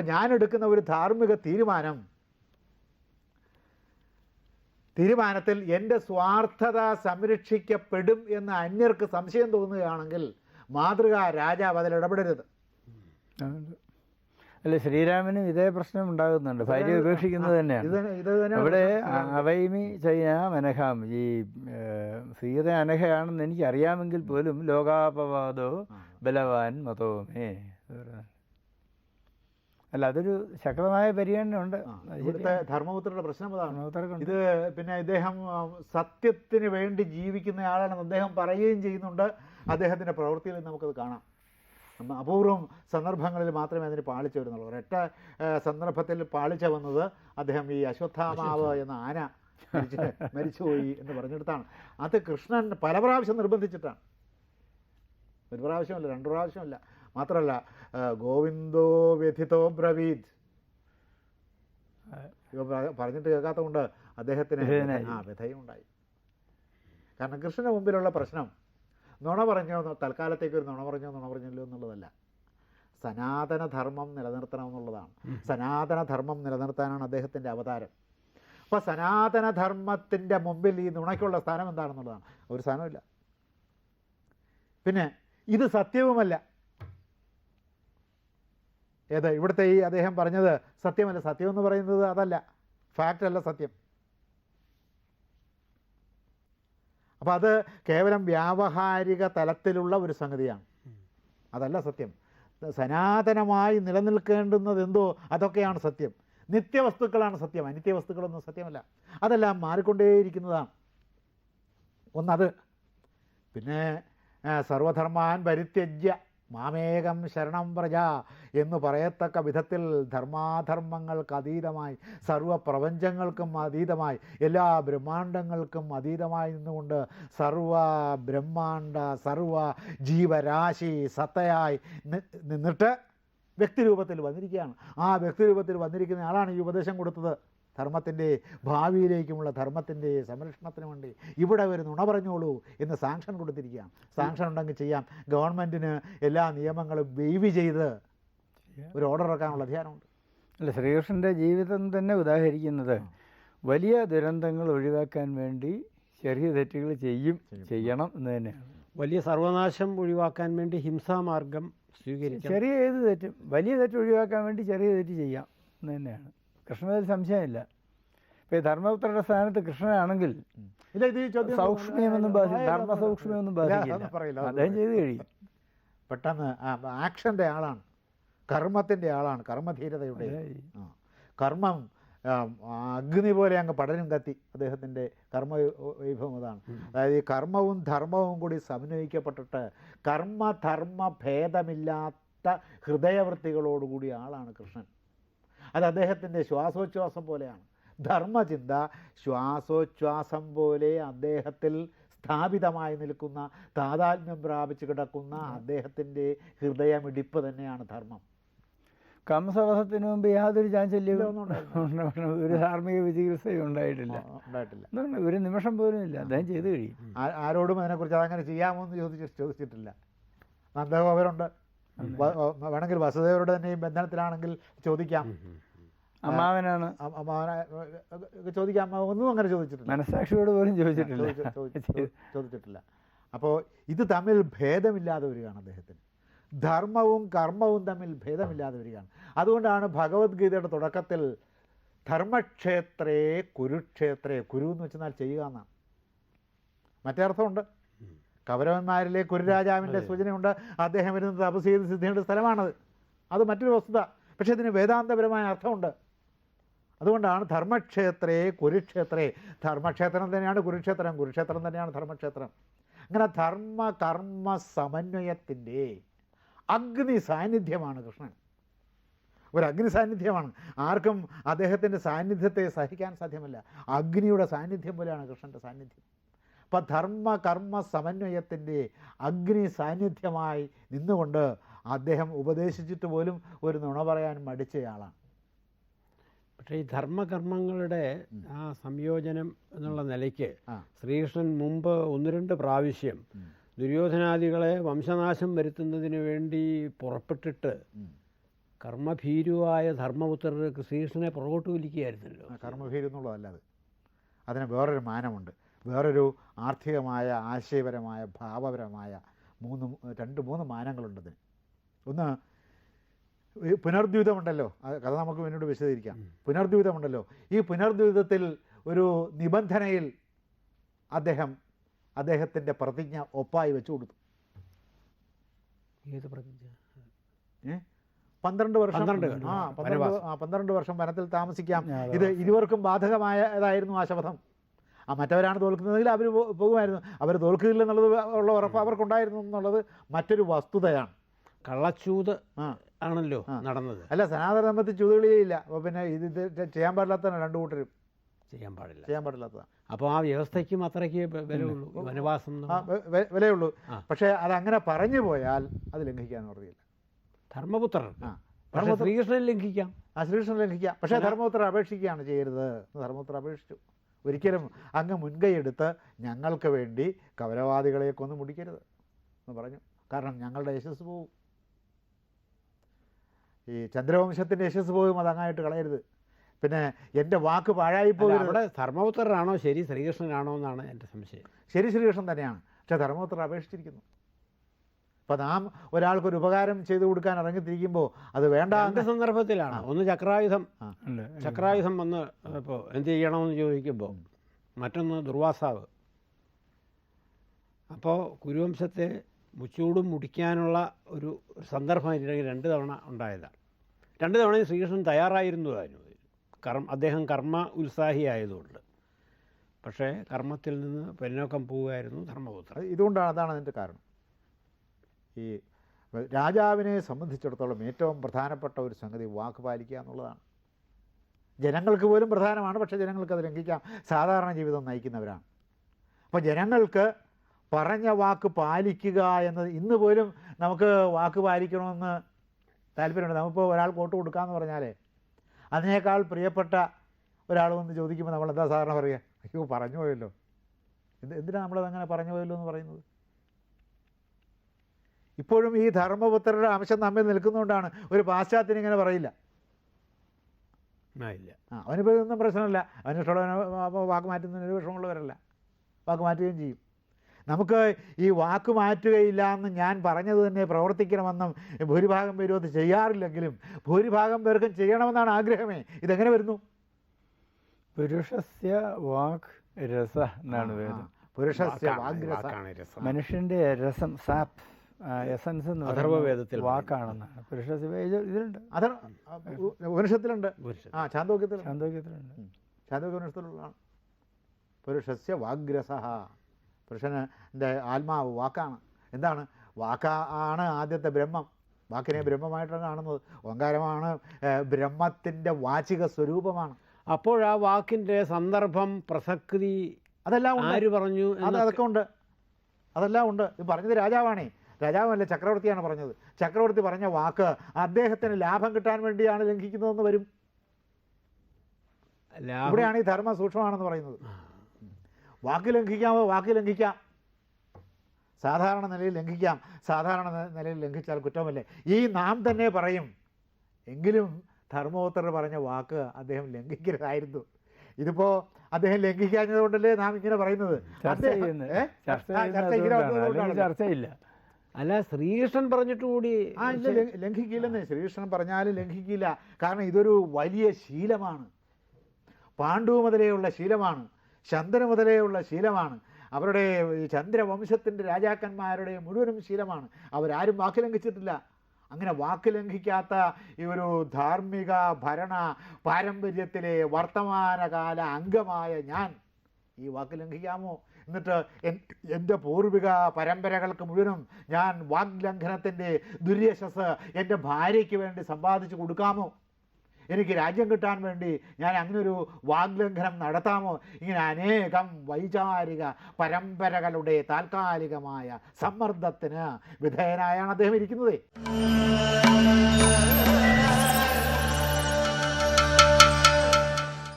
അപ്പം ഞാൻ എടുക്കുന്ന ഒരു ധാർമ്മിക തീരുമാനം തീരുമാനത്തിൽ എന്റെ സ്വാർത്ഥത സംരക്ഷിക്കപ്പെടും എന്ന് അന്യർക്ക് സംശയം തോന്നുകയാണെങ്കിൽ മാതൃക രാജാവ് അതിൽ ഇടപെടരുത്. അല്ല ശ്രീരാമനും ഇതേ പ്രശ്നം ഉണ്ടാകുന്നുണ്ട്. ഭാര്യ ഉപേക്ഷിക്കുന്നത് തന്നെയാണ്. അവിടെ അവൈമി ചൈന മനഹാം ഈ സീത അനഹയാണെന്ന് എനിക്കറിയാമെങ്കിൽ പോലും ലോകാപവാദോ ബലവാൻ മതോമേ അല്ല അതൊരു ശക്തമായ പരിഗണനയുണ്ട്. ഉണ്ട് ഇവിടുത്തെ ധർമ്മപുത്രയുടെ പ്രശ്നം അതാണ്. ഇത് പിന്നെ ഇദ്ദേഹം സത്യത്തിന് വേണ്ടി ജീവിക്കുന്ന ആളാണെന്ന് അദ്ദേഹം പറയുകയും ചെയ്യുന്നുണ്ട്. അദ്ദേഹത്തിന്റെ പ്രവൃത്തിയിൽ നമുക്കത് കാണാം. നമ്മ അപൂർവം സന്ദർഭങ്ങളിൽ മാത്രമേ അതിന് പാളിച്ച വരുന്നുള്ളൂ. ഒരൊറ്റ സന്ദർഭത്തിൽ പാളിച്ച വന്നത് അദ്ദേഹം ഈ അശ്വത്ഥാമാവ് എന്ന ആന മരിച്ച് മരിച്ചുപോയി എന്ന് പറഞ്ഞെടുത്താണ്. അത് കൃഷ്ണൻ പല പ്രാവശ്യം നിർബന്ധിച്ചിട്ടാണ്. ഒരു പ്രാവശ്യമല്ല രണ്ടു പ്രാവശ്യമല്ല. മാത്രമല്ല ഗോവിന്ദോ വ്യഥിതോ ബ്രവീത്. ഇവ പറഞ്ഞിട്ട് കേൾക്കാത്ത കേൾക്കാത്തതുകൊണ്ട് അദ്ദേഹത്തിന് ആ വ്യഥയും ഉണ്ടായി. കാരണം കൃഷ്ണന് മുമ്പിലുള്ള പ്രശ്നം നുണ പറഞ്ഞോ തൽക്കാലത്തേക്ക് ഒരു നുണ പറഞ്ഞോ നുണ പറഞ്ഞല്ലോ എന്നുള്ളതല്ല. സനാതനധർമ്മം നിലനിർത്തണം എന്നുള്ളതാണ്. സനാതന ധർമ്മം നിലനിർത്താനാണ് അദ്ദേഹത്തിന്റെ അവതാരം. അപ്പോൾ സനാതനധർമ്മത്തിന്റെ മുമ്പിൽ ഈ നുണയ്ക്കുള്ള സ്ഥാനം എന്താണെന്നുള്ളതാണ്. ഒരു സ്ഥാനമില്ല പിന്നെ ഇത് സത്യവുമല്ല. ഏത് ഇവിടുത്തെ ഈ അദ്ദേഹം പറഞ്ഞത് സത്യമല്ല. സത്യം എന്ന് പറയുന്നത് അതല്ല. ഫാക്റ്റ് അല്ല സത്യം. അപ്പോൾ അത് കേവലം വ്യാവഹാരിക തലത്തിലുള്ള ഒരു സംഗതിയാണ്. അതല്ല സത്യം. സനാതനമായി നിലനിൽക്കേണ്ടുന്നത് എന്തോ അതൊക്കെയാണ് സത്യം. നിത്യവസ്തുക്കളാണ് സത്യം. അനിത്യവസ്തുക്കളൊന്നും സത്യമല്ല. അതെല്ലാം മാറിക്കൊണ്ടേയിരിക്കുന്നതാണ്. ഒന്നത്. പിന്നെ സർവധർമാൻ പരിത്യജ്യ മാമേകം ശരണം പ്രജ എന്ന് പറയത്തക്ക വിധത്തിൽ ധർമാധർമ്മങ്ങൾക്ക് അതീതമായി സർവപ്രപഞ്ചങ്ങൾക്കും അതീതമായി എല്ലാ ബ്രഹ്മാണ്ടങ്ങൾക്കും അതീതമായി നിന്നുകൊണ്ട് സർവ ബ്രഹ്മാണ്ട സർവ ജീവരാശി സത്തയായി നിന്നിട്ട് വ്യക്തിരൂപത്തിൽ വന്നിരിക്കുകയാണ്. ആ വ്യക്തിരൂപത്തിൽ വന്നിരിക്കുന്ന ആളാണ് ഈ ഉപദേശം കൊടുത്തത്. ധർമ്മത്തിന്റെ ഭാവിയിലേക്കുമുള്ള ധർമ്മത്തിന്റെ സംരക്ഷണത്തിന് വേണ്ടി ഇവിടെ ഒരു നുണ പറഞ്ഞോളൂ എന്ന് സാങ്ഷൻ കൊടുത്തിരിക്കുകയാണ്. സാങ്ഷൻ ഉണ്ടെങ്കിൽ ചെയ്യാം. ഗവൺമെന്റിന് എല്ലാ നിയമങ്ങളും വെയ്വ് ചെയ്ത് ഒരു ഓർഡർ ഇറക്കാനുള്ള അധികാരമുണ്ട്. അല്ല ശ്രീകൃഷ്ണന്റെ ജീവിതം തന്നെ ഉദാഹരിക്കുന്നത് വലിയ ദുരന്തങ്ങൾ ഒഴിവാക്കാൻ വേണ്ടി ചെറിയ തെറ്റുകൾ ചെയ്യും ചെയ്യണം എന്ന് തന്നെയാണ് വലിയ സർവനാശം ഒഴിവാക്കാൻ വേണ്ടി ഹിംസാമാർഗം സ്വീകരിക്കും ചെറിയ ഏത് തെറ്റും വലിയ തെറ്റ് ഒഴിവാക്കാൻ വേണ്ടി ചെറിയ തെറ്റ് ചെയ്യാം എന്ന് തന്നെയാണ്. കൃഷ്ണനിൽ സംശയമില്ല. ഇപ്പോൾ ഈ ധർമ്മപുത്രയുടെ സ്ഥാനത്ത് കൃഷ്ണനാണെങ്കിൽ സൗക്ഷ്മ്യമൊന്നും ബാധി ധർമ്മ സൗക്ഷ്മ്യമൊന്നും ബാധിക്കില്ല. അദ്ദേഹം ചെയ്ത് കഴിയും. പെട്ടെന്ന് ആക്ഷന്റെ ആളാണ്. കർമ്മത്തിന്റെ ആളാണ് കർമ്മധീരതയുടെ ആ. കർമ്മം അഗ്നി പോലെ അങ്ങ് പടരും കത്തി അദ്ദേഹത്തിന്റെ കർമ്മ വൈഭവം അതാണ് അതായത് ഈ കർമ്മവും ധർമ്മവും കൂടി സമന്വയിക്കപ്പെട്ടിട്ട് കർമ്മ ധർമ്മ ഭേദമില്ലാത്ത ഹൃദയവൃത്തികളോടുകൂടിയ ആളാണ് കൃഷ്ണൻ. അത് അദ്ദേഹത്തിന്റെ ശ്വാസോച്ഛ്വാസം പോലെയാണ്. ധർമ്മചിന്ത ശ്വാസോച്ഛ്വാസം പോലെ അദ്ദേഹത്തിൽ സ്ഥാപിതമായി നിൽക്കുന്ന താതാത്മ്യം പ്രാപിച്ചു കിടക്കുന്ന അദ്ദേഹത്തിന്റെ ഹൃദയമിടിപ്പ് തന്നെയാണ് ധർമ്മം. കംസവധത്തിന് മുമ്പ് യാതൊരു ചാഞ്ചല്യവും ഒരു ധാർമ്മിക വിചികിത്സയും ഉണ്ടായിട്ടില്ല. ഉണ്ടായിട്ടില്ല. ഒരു നിമിഷം പോലും ഇല്ല. അദ്ദേഹം ചെയ്തു കഴിയും. ആരോടും അതിനെക്കുറിച്ച് അതങ്ങനെ ചെയ്യാമോ എന്ന് ചോദിച്ച് ചോദിച്ചിട്ടില്ല. നന്ദഗോപരുണ്ട് വേണമെങ്കിൽ വസുദേവരുടെ തന്നെയും ബന്ധനത്തിലാണെങ്കിൽ ചോദിക്കാം. അമ്മാവനാണ്. അമ്മാവനെ ചോദിക്കാം. അമ്മ ഒന്നും അങ്ങനെ ചോദിച്ചിട്ടില്ല. മനസ്സാക്ഷിയോട് പോലും ചോദിച്ചിട്ടില്ല. ചോദിച്ച- ചോദിച്ച- ചോദിച്ച- ചോദിച്ചിട്ടില്ല. അപ്പോൾ ഇത് തമ്മിൽ ഭേദമില്ലാതെ വരികയാണ് അദ്ദേഹത്തിന്. ധർമ്മവും കർമ്മവും തമ്മിൽ ഭേദമില്ലാതെ വരികയാണ്. അതുകൊണ്ടാണ് ഭഗവത്ഗീതയുടെ തുടക്കത്തിൽ ധർമ്മക്ഷേത്രേ കുരുക്ഷേത്രേ കുരു എന്ന് വെച്ചാൽ ചെയ്യുക എന്നാണ്. മറ്റേ അർത്ഥമുണ്ട്. കൗരവന്മാരിലെ കുരുരാജാവിന്റെ സൂചനയുണ്ട്. അദ്ദേഹം ഇരുന്ന് തപസ് ചെയ്ത് സിദ്ധിയുടെ സ്ഥലമാണത്. അത് മറ്റൊരു വസ്തുത. പക്ഷേ ഇതിന് വേദാന്തപരമായ അർത്ഥമുണ്ട്. അതുകൊണ്ടാണ് ധർമ്മക്ഷേത്രേ കുരുക്ഷേത്രേ. ധർമ്മക്ഷേത്രം തന്നെയാണ് കുരുക്ഷേത്രം. കുരുക്ഷേത്രം തന്നെയാണ് ധർമ്മക്ഷേത്രം. അങ്ങനെ ധർമ്മ കർമ്മ സമന്വയത്തിന്റെ അഗ്നി സാന്നിധ്യമാണ് കൃഷ്ണൻ. ഒരു അഗ്നി സാന്നിധ്യമാണ്. ആർക്കും അദ്ദേഹത്തിന്റെ സാന്നിധ്യത്തെ സഹിക്കാൻ സാധ്യമല്ല. അഗ്നിയുടെ സാന്നിധ്യം പോലെയാണ് കൃഷ്ണന്റെ സാന്നിധ്യം. അപ്പം ധർമ്മ കർമ്മ സമന്വയത്തിന്റെ അഗ്നി സാന്നിധ്യമായി നിന്നുകൊണ്ട് അദ്ദേഹം ഉപദേശിച്ചിട്ട് പോലും ഒരു നുണ പറയാൻ മടിച്ചയാളാണ്. പക്ഷേ ഈ ധർമ്മകർമ്മങ്ങളുടെ ആ സംയോജനം എന്നുള്ള നിലയ്ക്ക് ശ്രീകൃഷ്ണൻ മുമ്പ് ഒന്ന് രണ്ട് പ്രാവശ്യം ദുര്യോധനാദികളെ വംശനാശം വരുത്തുന്നതിന് വേണ്ടി പുറപ്പെട്ടിട്ട്. കർമ്മഭീരുവായ ധർമ്മപുത്രർക്ക് ശ്രീകൃഷ്ണനെ പുറകോട്ട് വലിക്കുകയായിരുന്നല്ലോ. കർമ്മഭീരു എന്നുള്ളതല്ല അത്. അതിന് വേറൊരു മാനമുണ്ട്. വേറൊരു ആർത്ഥികമായ ആശയപരമായ ഭാവപരമായ മൂന്ന് രണ്ട് മൂന്ന് മാനങ്ങളുണ്ട് അതിന്. ഒന്ന് പുനർദ്വൈതമുണ്ടല്ലോ അത് കഥ നമുക്ക് പിന്നീട് വിശദീകരിക്കാം. പുനർദ്വൈതമുണ്ടല്ലോ ഈ പുനർദ്വൈതത്തിൽ ഒരു നിബന്ധനയിൽ അദ്ദേഹം അദ്ദേഹത്തിന്റെ പ്രതിജ്ഞ ഒപ്പായി വെച്ചു കൊടുത്തു. ഏത് പ്രതിജ്ഞ? ഏ? പന്ത്രണ്ട് വർഷം. ആ പന്ത്രണ്ട് ആ പന്ത്രണ്ട് വർഷം വനത്തിൽ താമസിക്കാം. ഇത് ഇരുവർക്കും ബാധകമായതായിരുന്നു ആ ശപഥം മറ്റവരാണ് തോൽക്കുന്നതെങ്കിൽ അവർ പോകുമായിരുന്നു. അവർ തോൽക്കില്ലെന്നുള്ളത് ഉള്ള ഉറപ്പ് അവർക്കുണ്ടായിരുന്നു എന്നുള്ളത് മറ്റൊരു വസ്തുതയാണ്. കള്ളച്ചൂത് ആണല്ലോ നടന്നത്. അല്ല സനാതന ധർമ്മത്തിൽ ചൂതുകളിയില്ല അപ്പോൾ പിന്നെ ഇത് ഇത് ചെയ്യാൻ പാടില്ലാത്തതാണ് രണ്ടു കൂട്ടരും. ചെയ്യാൻ പാടില്ല. ചെയ്യാൻ പാടില്ലാത്തതാണ്. അപ്പോൾ ആ വ്യവസ്ഥയ്ക്കും അത്രയ്ക്ക് വിലയുള്ളൂ. വനവാസം വിലയുള്ളൂ. പക്ഷേ അതങ്ങനെ പറഞ്ഞു പോയാൽ അത് ലംഘിക്കാൻ പറഞ്ഞില്ല ധർമ്മപുത്രർ ശ്രീകൃഷ്ണൻ ലംഘിക്കാം. ആ ശ്രീകൃഷ്ണൻ ലംഘിക്കാം. പക്ഷേ ധർമ്മപുത്ര അപേക്ഷിക്കുകയാണ് ചെയ്യരുത്. ധർമ്മപുത്രർ ധർമ്മപുത്ര അപേക്ഷിച്ചു. ഒരിക്കലും അങ്ങ് മുൻകൈയെടുത്ത് ഞങ്ങൾക്ക് വേണ്ടി കൗരവാദികളെ കൊന്നു മുടിക്കരുത് എന്ന് പറഞ്ഞു. കാരണം ഞങ്ങളുടെ യശസ് പോവും. ഈ ചന്ദ്രവംശത്തിന്റെ യശസ് പോവും അതങ്ങായിട്ട് കളയരുത്. പിന്നെ എന്റെ വാക്ക് പാഴായി പോകരുത് അവിടെ ധർമ്മപുത്രനാണോ? ശരി ശ്രീകൃഷ്ണനാണോ എന്നാണ് എന്റെ സംശയം. ശരി ശ്രീകൃഷ്ണൻ തന്നെയാണ്. പക്ഷേ ധർമ്മപുത്ര അപേക്ഷിച്ചിരിക്കുന്നു. അപ്പോൾ നാം ഒരാൾക്കൊരു ഉപകാരം ചെയ്തു കൊടുക്കാൻ ഇറങ്ങിത്തിരിക്കുമ്പോൾ അത് വേണ്ട സന്ദർഭത്തിലാണ്. ഒന്ന് ചക്രായുധം. ചക്രായുധം വന്ന് ഇപ്പോൾ എന്ത് ചെയ്യണമെന്ന് ചോദിക്കുമ്പോൾ മറ്റൊന്ന് ദുർവാസാവ്. അപ്പോൾ കുരുവംശത്തെ മുച്ചൂടും മുടിക്കാനുള്ള ഒരു സന്ദർഭം ഇതിലേക്ക് രണ്ട് തവണ ഉണ്ടായതാണ്. രണ്ട് തവണയും ശ്രീകൃഷ്ണൻ തയ്യാറായിരുന്നു അതിന് കർമ്മ അദ്ദേഹം കർമ്മ ഉത്സാഹിയായതുകൊണ്ട് പക്ഷേ കർമ്മത്തിൽ നിന്ന് പിന്നോക്കം പോവുകയായിരുന്നു ധർമ്മപുത്രൻ. ഇതുകൊണ്ടാണ് അതാണ് അതിന്റെ കാരണം. ഈ രാജാവിനെ സംബന്ധിച്ചിടത്തോളം ഏറ്റവും പ്രധാനപ്പെട്ട ഒരു സംഗതി വാക്ക് പാലിക്കുക എന്നുള്ളതാണ്. ജനങ്ങൾക്ക് പോലും പ്രധാനമാണ് പക്ഷേ ജനങ്ങൾക്ക് അത് ലംഘിക്കാം. സാധാരണ ജീവിതം നയിക്കുന്നവരാണ്. അപ്പോൾ ജനങ്ങൾക്ക് പറഞ്ഞ വാക്ക് പാലിക്കുക എന്നത് ഇന്ന് പോലും നമുക്ക് വാക്ക് പാലിക്കണമെന്ന് താല്പര്യമുണ്ട്. നമുക്കിപ്പോൾ ഒരാൾ വോട്ട് കൊടുക്കാമെന്ന് പറഞ്ഞാലേ അതിനേക്കാൾ പ്രിയപ്പെട്ട ഒരാൾ വന്ന് ചോദിക്കുമ്പോൾ നമ്മൾ എന്താ സാധാരണ പറയുക? അയ്യോ പറഞ്ഞു പോയല്ലോ. എന്ത് എന്തിനാണ് നമ്മളത് അങ്ങനെ പറഞ്ഞു പോയല്ലോ എന്ന് പറയുന്നത്? ഇപ്പോഴും ഈ ധർമ്മപുത്രരുടെ അംശം നമ്മിൽ നിൽക്കുന്നതുകൊണ്ടാണ് ഒരു പാശ്ചാത്യൻ ഇങ്ങനെ പറയില്ല. ഇല്ല ആ അവനിപ്പോൾ ഇതൊന്നും പ്രശ്നമല്ല. അവന് ഇഷ്ടമുള്ളവന് വാക്ക് മാറ്റുന്നതിന് ഒരു വിഷമമുള്ളവരല്ല. വാക്ക് മാറ്റുകയും ചെയ്യും. നമുക്ക് ഈ വാക്ക് മാറ്റുകയില്ല എന്ന് ഞാൻ പറഞ്ഞത് തന്നെ പ്രവർത്തിക്കണമെന്നും ഭൂരിഭാഗം പേരും അത് ചെയ്യാറില്ലെങ്കിലും ഭൂരിഭാഗം പേർക്കും ചെയ്യണമെന്നാണ് ആഗ്രഹമേ. ഇതെങ്ങനെ വരുന്നു? പുരുഷസ്യ വാക് രസ എന്നാണ് പുരുഷസ്യ വാക്കാണ് മനുഷ്യന്റെ രസം സാപ്പ് എസൻസ് എന്ന് അഥർവവേദത്തിൽ വാക്കാണെന്നാണ്. പുരുഷ ഇത് ഇതിലുണ്ട്. അഥർ ഉപനിഷത്തിലുണ്ട്. ആ ചാന്തോക്യത്തിൽ ചാന്തോക്യത്തിലുണ്ട് ചാന്തോക്യ ഉപനിഷത്തിലുള്ളതാണ് പുരുഷസ്യ വാഗ്രസ പുരുഷന്റെ ആത്മാവ് വാക്കാണ്. എന്താണ്? വാക്കാ ആണ് ആദ്യത്തെ ബ്രഹ്മം. വാക്കിനെ ബ്രഹ്മമായിട്ടാണ് കാണുന്നത്. ഓങ്കാരമാണ് ബ്രഹ്മത്തിന്റെ വാചിക സ്വരൂപമാണ്. അപ്പോൾ ആ വാക്കിന്റെ സന്ദർഭം പ്രസക്തി അതെല്ലാം ഉണ്ട്. ആര് പറഞ്ഞു അതൊക്കെ ഉണ്ട്. അതെല്ലാം ഉണ്ട്. ഇത് പറഞ്ഞത് രാജാവാണേ. രാജാവല്ല ചക്രവർത്തിയാണ് പറഞ്ഞത്? ചക്രവർത്തി പറഞ്ഞ വാക്ക് അദ്ദേഹത്തിന് ലാഭം കിട്ടാൻ വേണ്ടിയാണ് ലംഘിക്കുന്നതെന്ന് വരും. ഇവിടെയാണ് ഈ ധർമ്മ സൂക്ഷ്മമാണെന്ന് പറയുന്നത്. വാക്ക് ലംഘിക്കാമോ വാക്ക് ലംഘിക്കാം. സാധാരണ നിലയിൽ ലംഘിക്കാം സാധാരണ നിലയിൽ ലംഘിച്ചാൽ കുറ്റമല്ലേ? ഈ നാം തന്നെ പറയും. എങ്കിലും ധർമ്മോത്തർ പറഞ്ഞ വാക്ക് അദ്ദേഹം ലംഘിക്കരുതായിരുന്നു. ഇതിപ്പോ അദ്ദേഹം ലംഘിക്കാഞ്ഞത് കൊണ്ടല്ലേ നാം ഇങ്ങനെ പറയുന്നത്. ചർച്ചയില്ല. അല്ല ശ്രീകൃഷ്ണൻ പറഞ്ഞിട്ട് കൂടി ആ ഇല്ല ലംഘിക്കില്ലെന്ന്. ശ്രീകൃഷ്ണൻ പറഞ്ഞാലും ലംഘിക്കില്ല. കാരണം ഇതൊരു വലിയ ശീലമാണ്. പാണ്ഡു മുതലേയുള്ള ശീലമാണ്. ശന്തനു മുതലേയുള്ള ശീലമാണ്. അവരുടെ ചന്ദ്രവംശത്തിന്റെ രാജാക്കന്മാരുടെ മുഴുവനും ശീലമാണ്. അവരാരും വാക്ക് ലംഘിച്ചിട്ടില്ല. അങ്ങനെ വാക്ക് ലംഘിക്കാത്ത ഈ ഒരു ധാർമ്മിക ഭരണ പാരമ്പര്യത്തിലെ വർത്തമാനകാല അംഗമായ ഞാൻ ഈ വാക്ക് ലംഘിക്കാമോ? എന്നിട്ട് എൻ- എന്റെ പൂർവിക പരമ്പരകൾക്ക് മുഴുവനും ഞാൻ വാഗ്ലംഘനത്തിന്റെ ദുര്യശസ് എന്റെ ഭാര്യയ്ക്ക് വേണ്ടി സമ്പാദിച്ചു കൊടുക്കാമോ? എനിക്ക് രാജ്യം കിട്ടാൻ വേണ്ടി ഞാൻ അങ്ങനൊരു വാഗ്ലംഘനം നടത്താമോ? ഇങ്ങനെ അനേകം വൈചാരിക പരമ്പരകളുടെ താൽക്കാലികമായ സമ്മർദ്ദത്തിന് വിധേയനായാണ് അദ്ദേഹം ഇരിക്കുന്നത്.